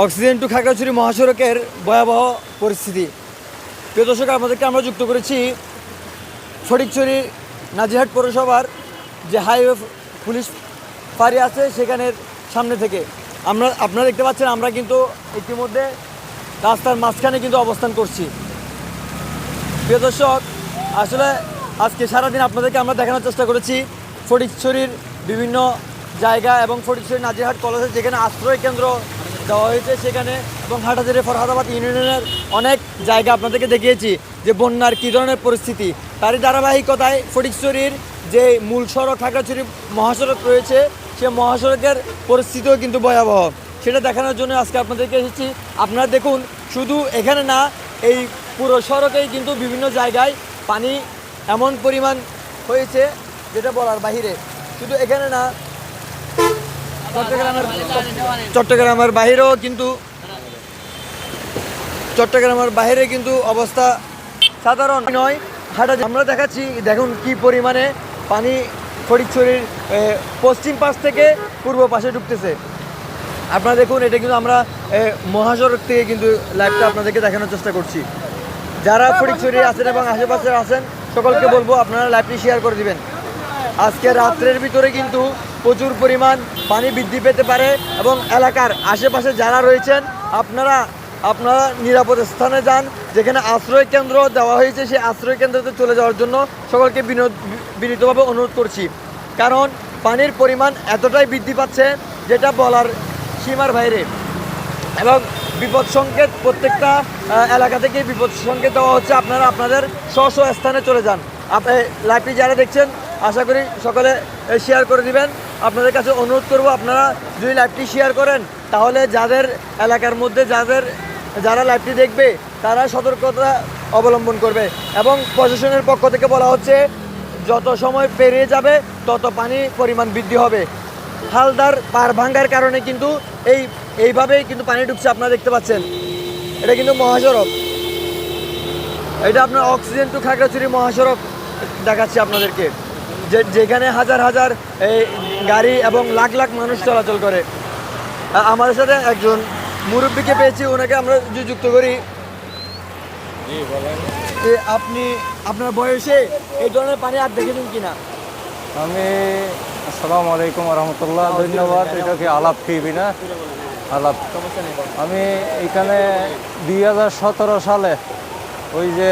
Oxygen to Khagrachari মহাসড়কের ভয়াবহ পরিস্থিতি। প্রিয় দর্শক আমাদেরকে আমরা যুক্ত করেছি ফটিকছড়ি নাজিহাট পৌরসভার যে হাইওয়ে পুলিশ ফাঁড়ি আছে সেখানের সামনে থেকে। আমরা, আপনারা দেখতে পাচ্ছেন, আমরা কিন্তু ইতিমধ্যে রাস্তার মাঝখানে কিন্তু অবস্থান করছি। প্রিয় দর্শক, আসলে আজকে সারাদিন আপনাদেরকে আমরা দেখানোর চেষ্টা করেছি ফটিকছড়ির বিভিন্ন জায়গা এবং ফটিকছড়ি নাজিরহাট কলেজে যেখানে আশ্রয় কেন্দ্র দেওয়া হয়েছে সেখানে এবং হাটাজারি ফরহাদাবাদ ইউনিয়নের অনেক জায়গা আপনাদেরকে দেখিয়েছি যে বন্যার কী ধরনের পরিস্থিতি। তারই ধারাবাহিকতায় ফটিকছড়ির যে মূল সড়ক খাগড়াছড়ি মহাসড়ক রয়েছে, সে মহাসড়কের পরিস্থিতিও কিন্তু ভয়াবহ। সেটা দেখানোর জন্য আজকে আপনাদেরকে এসেছি। আপনারা দেখুন, শুধু এখানে না, এই পুরো সড়কেই কিন্তু বিভিন্ন জায়গায় পানি এমন পরিমাণ হয়েছে, যেটা বলার বাহিরে। শুধু এখানে না চট্টগ্রামের চট্টগ্রামের বাহিরেও কিন্তু চট্টগ্রামের বাইরে কিন্তু অবস্থা সাধারণ নয়। হাটা আমরা দেখাচ্ছি, দেখুন কি পরিমাণে পানি ফটিকছড়ির পশ্চিম পাশ থেকে পূর্ব পাশে ঢুকতেছে। আপনারা দেখুন, এটা কিন্তু আমরা মহাসড়ক থেকে কিন্তু লাইভটা আপনাদেরকে দেখানোর চেষ্টা করছি। যারা ফটিকছড়ি আছেন এবং আশেপাশে আছেন, সকলকে বলব আপনারা লাইভটি শেয়ার করে দিবেন। আজকে রাত্রের ভিতরে কিন্তু প্রচুর পরিমাণ পানি বৃদ্ধি পেতে পারে এবং এলাকার আশেপাশে যারা রয়েছেন, আপনারা আপনারা নিরাপদ স্থানে যান, যেখানে আশ্রয় কেন্দ্র দেওয়া হয়েছে, সেই আশ্রয় কেন্দ্রতে চলে যাওয়ার জন্য সকলকে বিনোদ বিনীতভাবে অনুরোধ করছি। কারণ পানির পরিমাণ এতটাই বৃদ্ধি পাচ্ছে, যেটা বলার সীমার বাইরে। এবং বিপদ সংকেত প্রত্যেকটা এলাকা থেকে বিপদ সংকেত দেওয়া হচ্ছে, আপনারা আপনাদের স্ব স্থানে চলে যান। আপনি লাইভটি যারা দেখছেন, আশা করি সকলে শেয়ার করে দিবেন। আপনাদের কাছে অনুরোধ করব, আপনারা যদি লাইভটি শেয়ার করেন, তাহলে যাদের এলাকার মধ্যে, যাদের, যারা লাইভটি দেখবে, তারা সতর্কতা অবলম্বন করবে। এবং প্রশাসনের পক্ষ থেকে বলা হচ্ছে, যত সময় পেরিয়ে যাবে, তত পানি পরিমাণ বৃদ্ধি হবে। হালদার পার ভাঙ্গার কারণে কিন্তু এই, এইভাবেই কিন্তু পানি ঢুকছে আপনারা দেখতে পাচ্ছেন। এটা কিন্তু মহাসড়ক। এটা আপনার অক্সিজেন টু খাগড়াছড়ি মহাসড়ক দেখাচ্ছি আপনাদেরকে। যেখানে হাজার হাজার এই গাড়ি এবং লাখ লাখ মানুষ চলাচল করে। আমাদের সাথে একজন মুরব্বীকে পেয়েছি ওনাকে আমরা যুক্ত করি। যে আপনি আপনার বয়সে এই ধরনের পানি আর দেখেছেন কিনা? আমি আসসালামু আলাইকুম রহমতুল্লাহ ধন্যবাদ। এটা কি আলাপ টিভি না আলাপ। আমি এখানে দুই হাজার সতেরো সালে ওই যে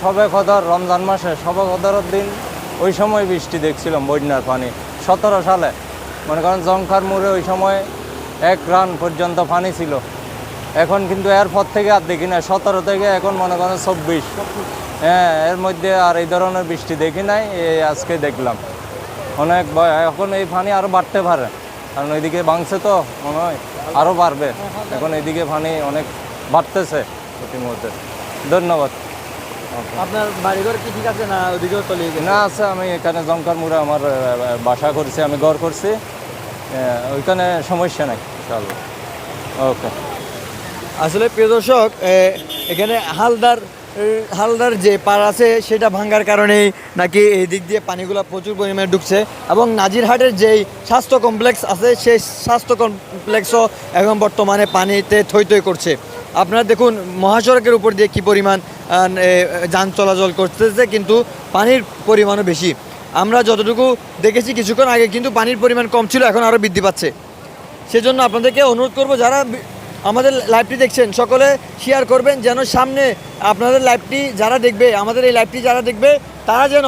সবে কদর রমজান মাসে সবে কদরের দিন ওই সময় বৃষ্টি দেখছিলাম, বন্যার পানি। সতেরো সালে। মনে করেন জংখার মোড়ে ওই সময় এক রান পর্যন্ত পানি ছিল। এখন কিন্তু এরপর থেকে আর দেখি না সতেরো থেকে এখন মনে করেন চব্বিশ। হ্যাঁ এর মধ্যে আর এই ধরনের বৃষ্টি দেখি নাই, এই আজকে দেখলাম। অনেক এখন এই পানি আরও বাড়তে পারে। কারণ ওইদিকে ভাঙছে তো, মনে হয় আরও বাড়বে। এখন এইদিকে পানি অনেক বাড়তেছে ইতিমধ্যে। ধন্যবাদ। আপনার বাড়িঘর কি ঠিক আছে না ওদিকেও তলিয়ে গেছে? না আছে আমি এখানে জঙ্কার মুড়ে আমার বাসা করছি আমি ঘর করছি। ওইখানে সমস্যা নাই ইনশাআল্লাহ। ওকে আসলে প্রিয় দর্শক এখানে হালদার হালদার যে পার আছে সেটা ভাঙ্গার কারণেই নাকি এই দিক দিয়ে পানিগুলো প্রচুর পরিমাণে ঢুকছে এবং নাজিরহাটের যেই স্বাস্থ্য কমপ্লেক্স আছে সেই স্বাস্থ্য কমপ্লেক্সও এখন বর্তমানে পানিতে থই থই করছে। আপনারা দেখুন মহাসড়কের উপর দিয়ে কী পরিমাণ যান চলাচল করতেছে, কিন্তু পানির পরিমাণও বেশি। আমরা যতটুকু দেখেছি কিছুক্ষণ আগে কিন্তু পানির পরিমাণ কম ছিল, এখন আরও বৃদ্ধি পাচ্ছে। সেজন্য আপনাদেরকে অনুরোধ করব, যারা আমাদের লাইভটি দেখছেন, সকলে শেয়ার করবেন, যেন সামনে আপনাদের লাইভটি যারা দেখবে, আমাদের এই লাইভটি যারা দেখবে তারা যেন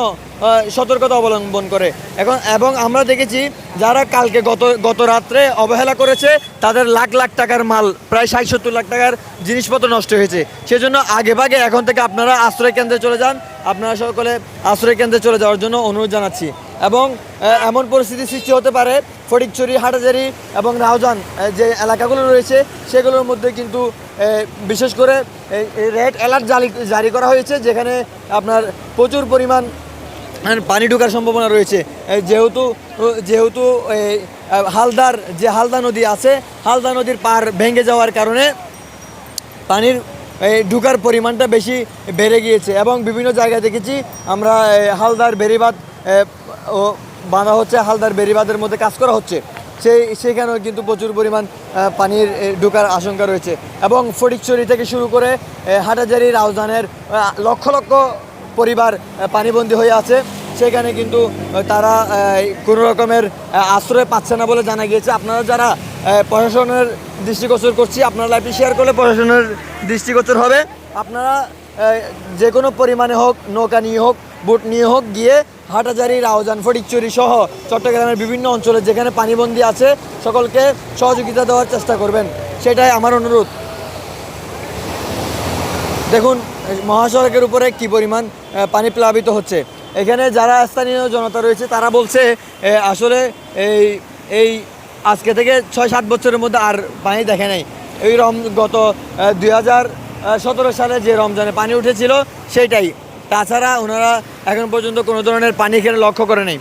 সতর্কতা অবলম্বন করে। এখন, এবং আমরা দেখেছি যারা কালকে গত গত রাত্রে অবহেলা করেছে, তাদের লাখ লাখ টাকার মাল, প্রায় ষাট সত্তর লাখ টাকার জিনিসপত্র নষ্ট হয়েছে। সেজন্য আগে ভাগে এখন থেকে আপনারা আশ্রয় কেন্দ্রে চলে যান। আপনারা সকলে আশ্রয় কেন্দ্রে চলে যাওয়ার জন্য অনুরোধ জানাচ্ছি। এবং এমন পরিস্থিতি সৃষ্টি হতে পারে ফটিকছড়ি হাটাজারি এবং রাউজান আহ, যে এলাকাগুলো রয়েছে সেগুলোর মধ্যে কিন্তু বিশেষ করে রেড অ্যালার্ট জারি জারি করা হয়েছে যেখানে আপনার প্রচুর পরিমাণ পানি ঢোকার সম্ভাবনা রয়েছে। যেহেতু যেহেতু হালদার যে হালদা নদী আছে হালদা নদীর পার ভেঙে যাওয়ার কারণে পানির এই ঢুকার পরিমাণটা বেশি বেড়ে গিয়েছে এবং বিভিন্ন জায়গায় দেখেছি আমরা হালদার বেরিবাদ ও বাঁধা হচ্ছে হালদার বেরিবাদের মধ্যে কাজ করা হচ্ছে। সেই সেখানেও কিন্তু প্রচুর পরিমাণ পানির ঢোকার আশঙ্কা রয়েছে। এবং ফটিকচুরি থেকে শুরু করে হাটাজারি আহ, লক্ষ লক্ষ পরিবার পানিবন্দী হয়ে আছে। সেখানে কিন্তু তারা কোনো রকমের আশ্রয় পাচ্ছে না বলে জানা গিয়েছে। আপনারা যারা প্রশাসনের দৃষ্টিগোচর করছি। আপনারা লাইভটি শেয়ার করলে প্রশাসনের দৃষ্টিগোচর হবে। আপনারা যে কোনো পরিমাণে হোক, নৌকা নিয়ে হোক, বোট নিয়ে হোক, গিয়ে হাটাজারি রাউজান ফটিকচুরি সহ চট্টগ্রামের বিভিন্ন অঞ্চলে যেখানে পানিবন্দী আছে, সকলকে সহযোগিতা দেওয়ার চেষ্টা করবেন। সেটাই আমার অনুরোধ। দেখুন মহাসড়কের উপরে কি পরিমাণ পানি প্লাবিত হচ্ছে। এখানে যারা স্থানীয় জনতা রয়েছে, তারা বলছে আসলে এই এই আজকে থেকে ছয়, সাত বছরের মধ্যে আর পানি দেখে নাই। এই রম, গত দুই হাজার সতেরো সালে যে রমজানে পানি উঠেছিল, সেইটাই। তাছাড়া ওনারা এখন পর্যন্ত কোনো ধরনের পানি এখানে লক্ষ্য করে নেই।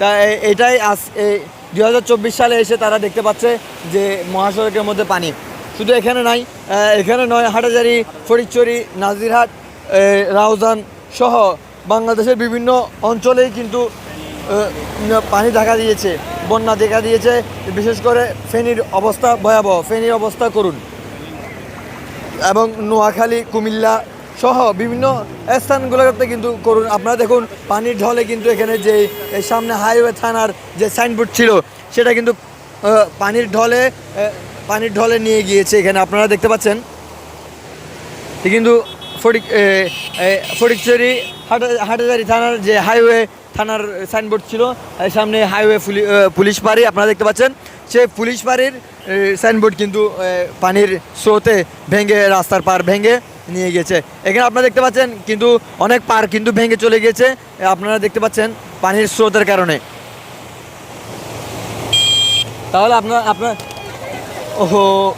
তা এটাই আজ এই দুই হাজার চব্বিশ সালে এসে তারা দেখতে পাচ্ছে যে মহাসড়কের মধ্যে পানি। শুধু এখানে নাই এখানে নয়, হাটাজারি ফরিদচুরি নাজিরহাট রাউজান সহ বাংলাদেশের বিভিন্ন অঞ্চলেই কিন্তু পানি দেখা দিয়েছে, বন্যা দেখা দিয়েছে, বিশেষ করে ফেনীর অবস্থা ভয়াবহ। ফেনীর অবস্থা করুন। এবং নোয়াখালী, কুমিল্লা সহ বিভিন্ন স্থানগুলোতে কিন্তু করুন। আপনারা দেখুন, পানির ঢলে কিন্তু এখানে যে সামনে হাইওয়ে থানার যে সাইনবোর্ড ছিল, সেটা কিন্তু পানির ঢলে পানির ঢলে নিয়ে গিয়েছে এখানে। আপনারা দেখতে পাচ্ছেন? কিন্তু ফটিক ফটিকচুরি হাটাজারি থানার যে হাইওয়ে থানার সাইনবোর্ড ছিল সামনে হাইওয়ে পুলি- পুলিশ বাড়ি আপনারা দেখতে পাচ্ছেন। সেই পুলিশ বাড়ির সাইনবোর্ড কিন্তু পানির স্রোতে ভেঙে রাস্তার পার ভেঙে নিয়ে গেছে। এখানে আপনারা দেখতে পাচ্ছেন কিন্তু অনেক পার কিন্তু ভেঙে চলে গিয়েছে। এ, আপনারা দেখতে পাচ্ছেন পানির স্রোতের কারণে। তাহলে আপনার আপনার ওহো।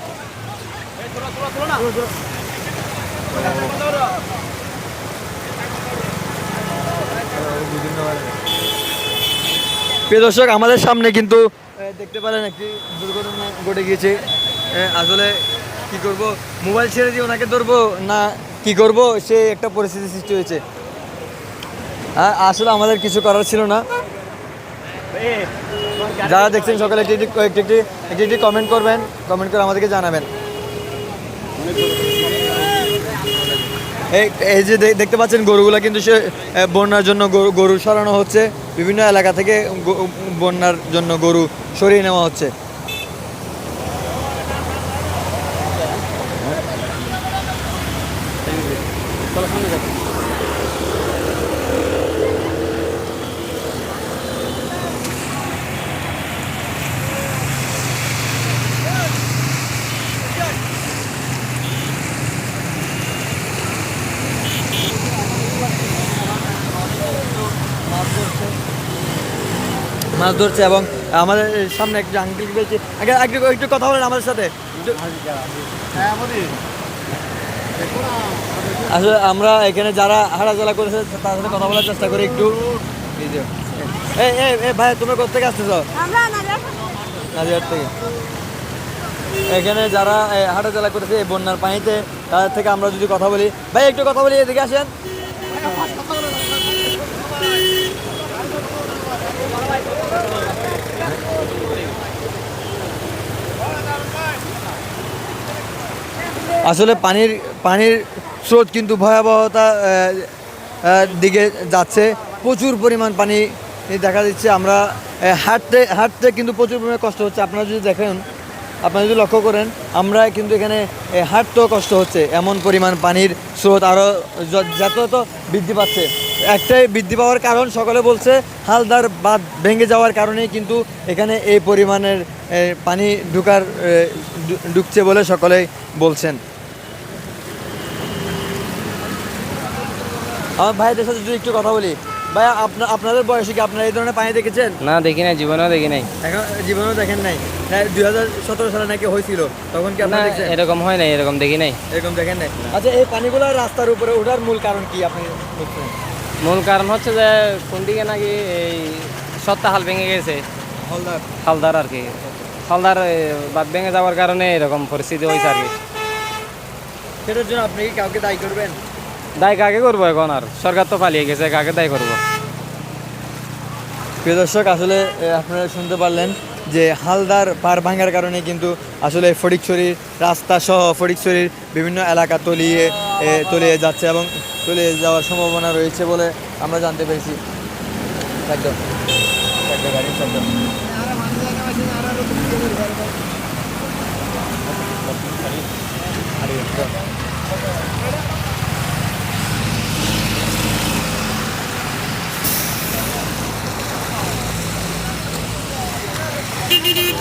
প্রিয় দর্শক, আমাদের সামনে কিন্তু দেখতে পারেন একটি দুর্ঘটনা ঘটে গিয়েছে। আসলে কি করব? মোবাইল ছেড়ে দিয়ে ওনাকে ধরবো না কি করব? সে একটা পরিস্থিতি সৃষ্টি হয়েছে। আসলে আমাদের কিছু করার ছিল না। যারা দেখছেন সকালে একটি একটি একটি একটি কমেন্ট করবেন কমেন্ট করে আমাদেরকে জানাবেন। এই যে দেখতে পাচ্ছেন গরুগুলো কিন্তু সে বন্যার জন্য গরু সরানো হচ্ছে। বিভিন্ন এলাকা থেকে বন্যার জন্য গরু সরিয়ে নেওয়া হচ্ছে। মাছ ধরছে এবং আমাদের সামনে একটু আঙ্কেল বলছে আগে একটু একটু কথা বলেন আমাদের সাথে। আসলে আমরা এখানে যারা হাঁটাচলা করেছে তার সাথে কথা বলার চেষ্টা করি একটু। এই এই ভাই তুমি কোথেকে আসতেছো? নাজিহাট থেকে। এখানে যারা হাঁটাচলা করেছে এই বন্যার পানিতে তাদের থেকে আমরা যদি কথা বলি। ভাই একটু কথা বলি এদিকে আসেন। আসলে পানির পানির স্রোত কিন্তু ভয়াবহতা দিকে যাচ্ছে। প্রচুর পরিমাণ পানি দেখা দিচ্ছে। আমরা হাঁটতে হাঁটতে কিন্তু প্রচুর পরিমাণে কষ্ট হচ্ছে। আপনারা যদি দেখেন, আপনারা যদি লক্ষ্য করেন, আমরা কিন্তু এখানে হাঁটতেও কষ্ট হচ্ছে। এমন পরিমাণ পানির স্রোত আরও যত যত বৃদ্ধি পাচ্ছে। একটাই বৃদ্ধি পাওয়ার কারণ সকলে বলছে, হালদার বাঁধ ভেঙে যাওয়ার কারণেই কিন্তু এখানে এই পরিমাণের পানি ঢুকার ঢুকছে বলে সকলেই বলছেন। আমার ভাইদের সাথে যদি একটু কথা বলি ভাই আপনার আপনাদের বয়সে কি আপনারা এই ধরনের পানি দেখেছেন? না দেখি নাই জীবনেও দেখি নাই। এখন জীবনেও দেখেন নাই। দুই হাজার সতেরো সালে নাকি হয়েছিল তখন কি আপনারা দেখছেন? এরকম হয় নাই এরকম দেখি নাই। এরকম দেখেন নাই? আচ্ছা এই পানিগুলো রাস্তার উপরে ওঠার মূল কারণ কি আপনি মূল কারণ হচ্ছে যে কোন দিকে নাকি এই সত্তা হাল ভেঙে গেছে। হলদার। হালদার আর কি। হালদার বাদ ভেঙে যাওয়ার কারণে এরকম পরিস্থিতি হয়েছে আর কি। সেটার জন্য আপনি কি কাউকে দায়ী করবেন? দায় কাকে করব এখন আর সরকার তো পালিয়ে গেছে কাকে দায় করব প্রিয় দর্শক আসলে আপনারা শুনতে পারলেন যে হালদার পার ভাঙার কারণে কিন্তু আসলে ফটিকছড়ির রাস্তা সহ ফটিকছড়ির বিভিন্ন এলাকা তলিয়ে তলিয়ে যাচ্ছে এবং তলিয়ে যাওয়ার সম্ভাবনা রয়েছে বলে আমরা জানতে পেরেছি একদম একদম Gracias.